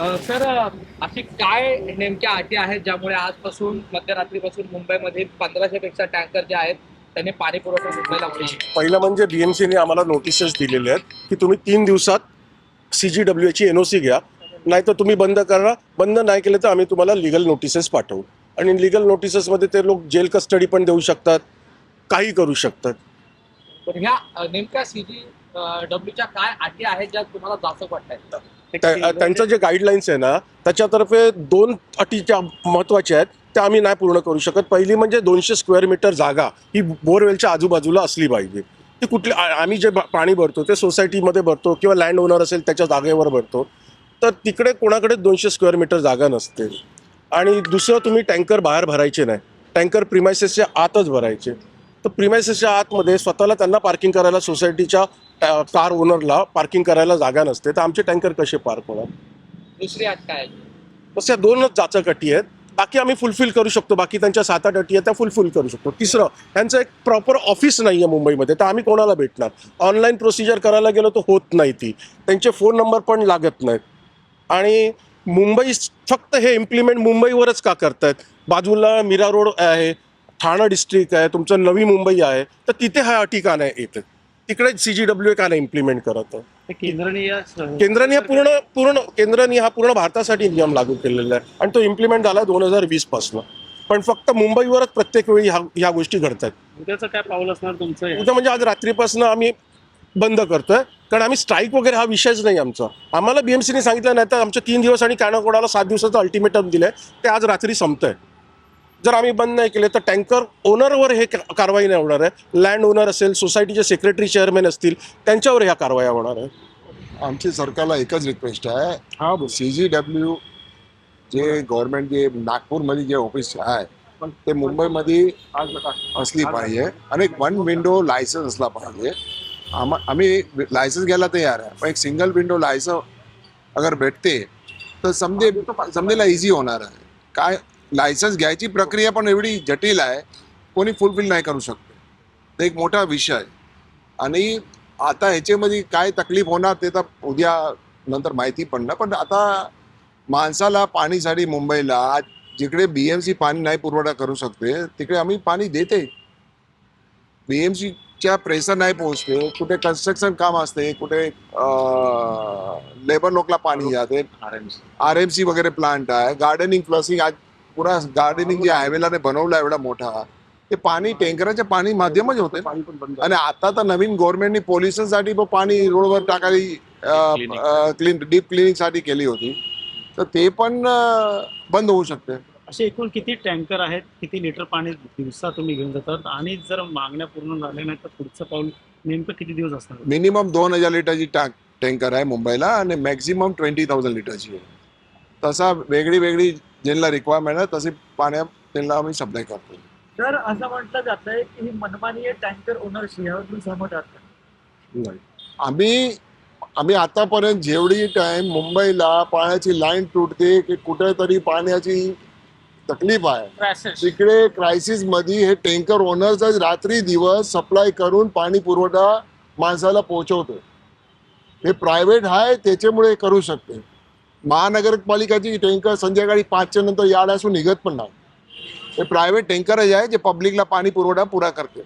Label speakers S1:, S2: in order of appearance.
S1: Sir अशी काय नेमक्या अटी आहेत ज्यामुळे आजपासून मध्यरात्रीपासून मुंबईमध्ये पंधराशे पेक्षा टँकर जे आहेत त्यांनी पाणी पुरवठा मुंबईला
S2: पहिलं म्हणजे बीएमसीने आम्हाला नोटिसेस दिलेले आहेत की तुम्ही तीन दिवसात सी जी डब्ल्यूची एन ओ सी घ्या. नाहीतर तुम्ही बंद करा. बंद नाही केलं तर आम्ही तुम्हाला लिगल नोटिसेस पाठवू. आणि लिगल नोटिसेसमध्ये ते लोक जेल कस्टडी पण देऊ शकतात. काही करू शकतात.
S1: पण ह्या नेमक्या सीजी डब्ल्यूच्या काय अटी आहेत ज्या तुम्हाला जाचक वाटत
S2: त्या- त्यांचं जे गाईडलाईन्स आहे ना त्याच्यातर्फे दोन अटी ज्या महत्त्वाच्या आहेत त्या आम्ही नाही पूर्ण करू शकत. पहिली म्हणजे दोनशे स्क्वेअर मीटर जागा ही बोरवेलच्या आजूबाजूला असली पाहिजे. ती कुठली आम्ही जे पाणी भरतो ते सोसायटीमध्ये भरतो किंवा लँड ओनर असेल त्याच्या जागेवर भरतो. तर तिकडे कोणाकडे दोनशे स्क्वेअर मीटर जागा नसते. आणि दुसरं तुम्ही टँकर बाहेर भरायचे नाही. टँकर प्रिमायसेसच्या आतच भरायचे. तर प्रिमायसेसच्या आतमध्ये स्वतःला त्यांना पार्किंग करायला सोसायटीच्या कार ओनरला पार्किंग करायला जागा नसते. तर आमचे टँकर कसे पार्क होणार?
S1: दुसरी अट काय? आहे?
S2: तशा दोनच जाचक अटी आहेत. बाकी आम्ही फुलफिल करू शकतो. बाकी त्यांच्या सात आठ अटी आहेत त्या फुलफिल करू शकतो. तिसरं त्यांचं एक प्रॉपर ऑफिस नाही आहे मुंबईमध्ये तर आम्ही कोणाला भेटणार? ऑनलाईन प्रोसिजर करायला गेलो तर होत नाही ती. त्यांचे फोन नंबर पण लागत नाहीत. आणि मुंबई फक्त हे इम्प्लिमेंट मुंबईवरच का करतायत? बाजूला मीरा रोड आहे ठाणा डिस्ट्रिक्ट आहे तुमचं नवी मुंबई आहे तर तिथे ह्या अटी का नाही येत तिकडे सी जी डब्ल्यू का नाही इम्प्लिमेंट करत? आहे
S3: केंद्राने
S2: हा पूर्ण पूर्ण केंद्राने हा पूर्ण भारतासाठी नियम लागू केलेला आहे. आणि तो इम्प्लिमेंट झाला दोन हजार वीसपासून. पण फक्त मुंबईवरच प्रत्येक वेळी ह्या ह्या गोष्टी घडतात
S3: उद्याचं काय पाऊल असणार तुमचं?
S2: उद्या म्हणजे आज रात्रीपासून आम्ही बंद करतोय. कारण आम्ही स्ट्राईक वगैरे हा विषयच नाही आमचा. आम्हाला बीएमसीने सांगितलं नाही तर आमचे तीन दिवस आणि कानाकोडाला सात दिवसाचं अल्टिमेटम दिलंय. ते आज रात्री संपतंय. जर आम्ही बंद नाही केले तर टँकर ओनरवर हे कारवाई नाही होणार आहे. लँड ओनर असेल सोसायटीचे सेक्रेटरी चेअरमॅन असतील त्यांच्यावर ह्या कारवाया होणार आहे.
S4: आमची सरकारला एकच रिक्वेस्ट आहे.
S2: हा बोल.
S4: सी जी डब्ल्यू जे गव्हर्नमेंट जे नागपूरमध्ये जे ऑफिस आहे ते मुंबईमध्ये असली पाहिजे. आणि एक वन विंडो लायसन्स असला पाहिजे. आम आम्ही लायसन्स घ्यायला तयार आहे. पण एक सिंगल विंडो लायसन्स अगर भेटते तर समजे समजेला इझी होणार आहे. काय लायसन्स घ्यायची प्रक्रिया पण एवढी जटिल आहे कोणी फुलफिल नाही करू शकते. ते एक मोठा विषय. आहे आणि आता ह्याच्यामध्ये काय तकलीफ होणार ते तर उद्या नंतर माहिती पडणार. पण आता माणसाला पाणीसाठी मुंबईला आज जिकडे बीएमसी पाणी नाही पुरवठा करू शकते तिकडे आम्ही पाणी देते. बीएमसीच्या प्रेशर नाही पोहोचते कुठे कन्स्ट्रक्शन काम असते कुठे लेबर लोकला पाणी जाते. आर एम सी वगैरे प्लांट आहे गार्डनिंग फ्लसिंग आज पुरा गार्डनिंग जे हायवेला बनवला एवढा मोठा. ते पाणी टँकराच्या पाणी माध्यमच होते. आणि आता तर नवीन गव्हर्नमेंटनी पोलिसांसाठी पण पाणी रोडवर टाकायला क्लीन डीप क्लिनिंगसाठी. केली होती. तर ते पण बंद होऊ शकते.
S3: असे एकूण किती टँकर आहेत किती लिटर पाणी दिवसा तुम्ही घेऊन जातात? आणि जर मागण्या पूर्ण झाल्या नाही तर पुढचं पाऊल नेमकं किती दिवस असणार?
S4: मिनिमम दोन हजार लिटरची टाक टँकर आहे मुंबईला आणि मॅक्झिमम ट्वेंटी थाउजंड लिटरची आहे. तसा वेगळी वेगळी ज्यांना रिक्वायरमेंट आहे तसे पाण्या त्यांना आम्ही सप्लाय करतो.
S5: तर असं म्हटलं जात आहे की ही मनमानी टँकर ओनरशी यावर तुम्ही सहमत आहात का?
S4: आम्ही आम्ही आतापर्यंत जेवढी टाइम मुंबईला पाण्याची लाईन तुटते की कुठेतरी पाण्याची तकलीफ आहे. तिकडे क्रायसिसमध्ये हे टँकर ओनर्स रात्री दिवस सप्लाय करून पाणी पुरवठा माणसाला पोहोचवतो हे प्रायव्हेट आहे त्याच्यामुळे करू शकते. महानगरपालिकाची टँकर संध्याकाळी पाचच्या नंतर यार्ड असून निघत पण नाही. हे प्रायव्हेट टँकरच आहे जे पब्लिकला पाणी पुरवठा पुरा करते.